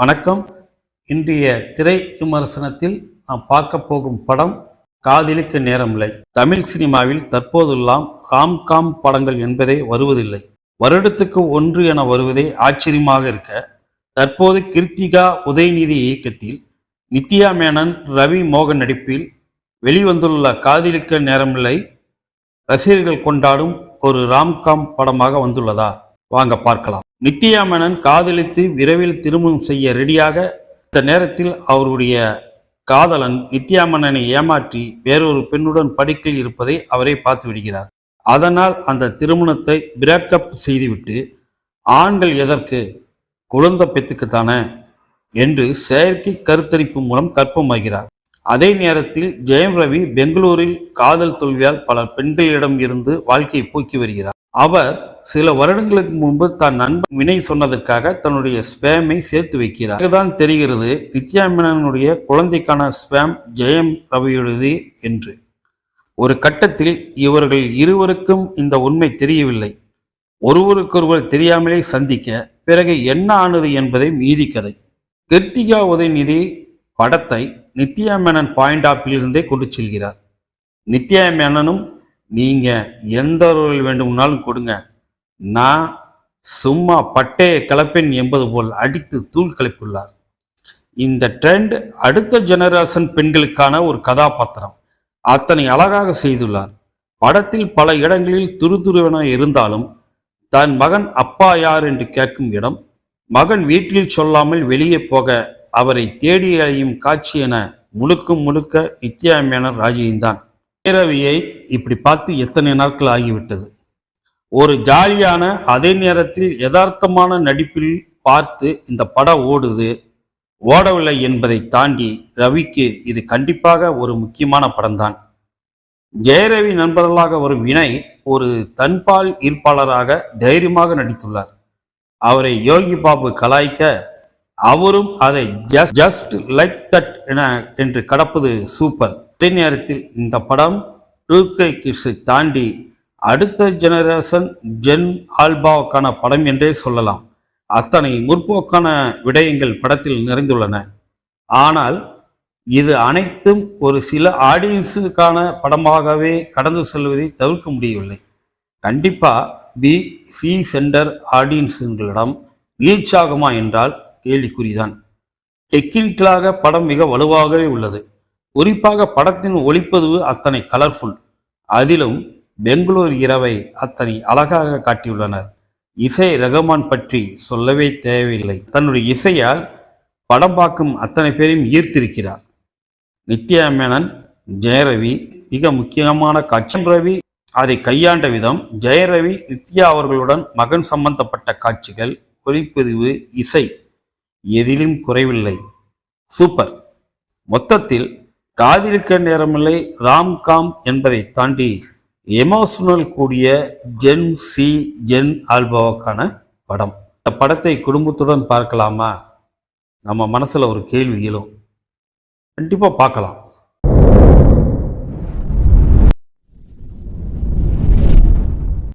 வணக்கம். இன்றைய திரை விமர்சனத்தில் நாம் பார்க்க போகும் படம் காதலிக்க நேரமில்லை. தமிழ் சினிமாவில் தற்போதெல்லாம் ராம்காம் படங்கள் என்பதே வருவதில்லை. வருடத்துக்கு ஒன்று என வருவதே ஆச்சரியமாக இருக்க தற்போது கிருத்திகா உதயநிதி இயக்கத்தில் நித்யா மேனன் ரவி மோகன் நடிப்பில் வெளிவந்துள்ள காதலிக்க நேரமில்லை ரசிகர்கள் கொண்டாடும் ஒரு ராம்காம் படமாக வந்துள்ளதா? வாங்க பார்க்கலாம். நித்யா மேனன் காதலித்து விரைவில் திருமணம் செய்ய ரெடியாக இந்த நேரத்தில் அவருடைய காதலன் நித்யா மேனனை ஏமாற்றி வேறொரு பெண்ணுடன் படுக்கையில் இருப்பதை அவரே பார்த்து விடுகிறார். அதனால் அந்த திருமணத்தை பிரேக்கப் செய்துவிட்டு ஆண்கள் எதற்கு குழந்தை பெத்துக்குத்தானே என்று செயற்கை கருத்தரிப்பு மூலம் கற்பமாகிறார். அதே நேரத்தில் ஜெயம் ரவி பெங்களூரில் காதல் தோல்வியால் பல பெண்களிடம் இருந்து வாழ்க்கையை போக்கி வருகிறார். அவர் சில வருடங்களுக்கு முன்பு தான் நண்பன் வினை சொன்னதற்காக தன்னுடைய ஸ்பேமை சேர்த்து வைக்கிறார். இதுதான் தெரிகிறது. நித்யா மேனனுடைய குழந்தைக்கான ஸ்பேம் ஜெயம் ரவியுடையது என்று. ஒரு கட்டத்தில் இவர்கள் இருவருக்கும் இந்த உண்மை தெரியவில்லை. ஒருவருக்கொருவர் தெரியாமலே சந்திக்க பிறகு என்ன ஆனது என்பதை மீதி கதை. கிருத்திகா உதயநிதி படத்தை நித்யா மேனன் பாயிண்ட் ஆப்பிலிருந்தே கொண்டு செல்கிறார். நித்யா மேனனும் நீங்கள் எந்த ரோல் வேண்டுமானாலும் கொடுங்க. நான் சும்மா பட்டே கலப்பேன் என்பது போல் அடித்து தூள் கிளப்பியுள்ளார் இந்த ட்ரெண்ட் அடுத்த ஜெனரேஷன் பெண்களுக்கான ஒரு கதாபாத்திரம். அத்தனை அழகாக செய்துள்ளார். படத்தில் பல இடங்களில் துருதுருவென இருந்தாலும் தன் மகன் அப்பா யார் என்று கேட்கும் இடம் மகன் வீட்டில் சொல்லாமல் வெளியே போக அவரை தேடி அழையும் காட்சி என முழுக்க முழுக்க நித்யா மேனன் ராஜியன்தான் பேரவியை இப்படி பார்த்து எத்தனை நாட்கள் ஆகிவிட்டது? ஒரு ஜாலியான அதே நேரத்தில் யதார்த்தமான நடிப்பில் பார்த்து இந்த படம் ஓடுது. ஓடவில்லை என்பதை தாண்டி ரவிக்கு இது கண்டிப்பாக ஒரு முக்கியமான படம்தான். ஜெயரவி நண்பர்களாக வரும் வினய் ஒரு தன்பால் ஈர்ப்பாளராக தைரியமாக நடித்துள்ளார். அவரை யோகி பாபு கலாய்க்க அவரும் அதை ஜஸ்ட் ஜஸ்ட் லைக் தட் என என்று கடப்பது சூப்பர். அதே நேரத்தில் இந்த படம் டூ கே கிட்ஸை தாண்டி அடுத்த ஜெனரேஷன் ஜென் ஆல்பாவுக்கான படம் என்றே சொல்லலாம். அத்தனை முற்போக்கான விடயங்கள் படத்தில் நிறைந்துள்ளன. ஆனால் இது அனைத்தும் ஒரு சில ஆடியன்ஸுக்கான படமாகவே கடந்து செல்வதை தவிர்க்க முடியவில்லை. கண்டிப்பாக பி சி சென்டர் ஆடியன்ஸுங்களிடம் ரீச் ஆகுமா என்றால் கேள்விக்குறிதான். டெக்னிக்கலாக படம் மிக வலுவாகவே உள்ளது. குறிப்பாக படத்தின் ஒளிப்பதிவு அத்தனை கலர்ஃபுல் அதிலும் பெங்களூர் இரவை அத்தனை அழகாக காட்டியுள்ளனர். இசை ரகுமான் பற்றி சொல்லவே தேவையில்லை. தன்னுடைய இசையால் படம் பார்க்கும் அத்தனை பேரையும் ஈர்த்திருக்கிறார். நித்யா மேனன் ஜெயரவி மிக முக்கியமான காட்சி ரவி அதை கையாண்ட விதம் ஜெயரவி நித்யா அவர்களுடன் மகன் சம்பந்தப்பட்ட காட்சிகள் ஒளிப்பதிவு இசை எதிலும் குறைவில்லை. சூப்பர். மொத்தத்தில் காதலிக்க நேரமில்லை ராம்காம் என்பதை தாண்டி எமோஷனல் கூடிய ஜென் சி ஜென் ஆல்பாவுக்கான படம். இந்த படத்தை குடும்பத்துடன் பார்க்கலாமா? நம்ம மனசில் ஒரு கேள்வி எழும். கண்டிப்பாக பார்க்கலாம்.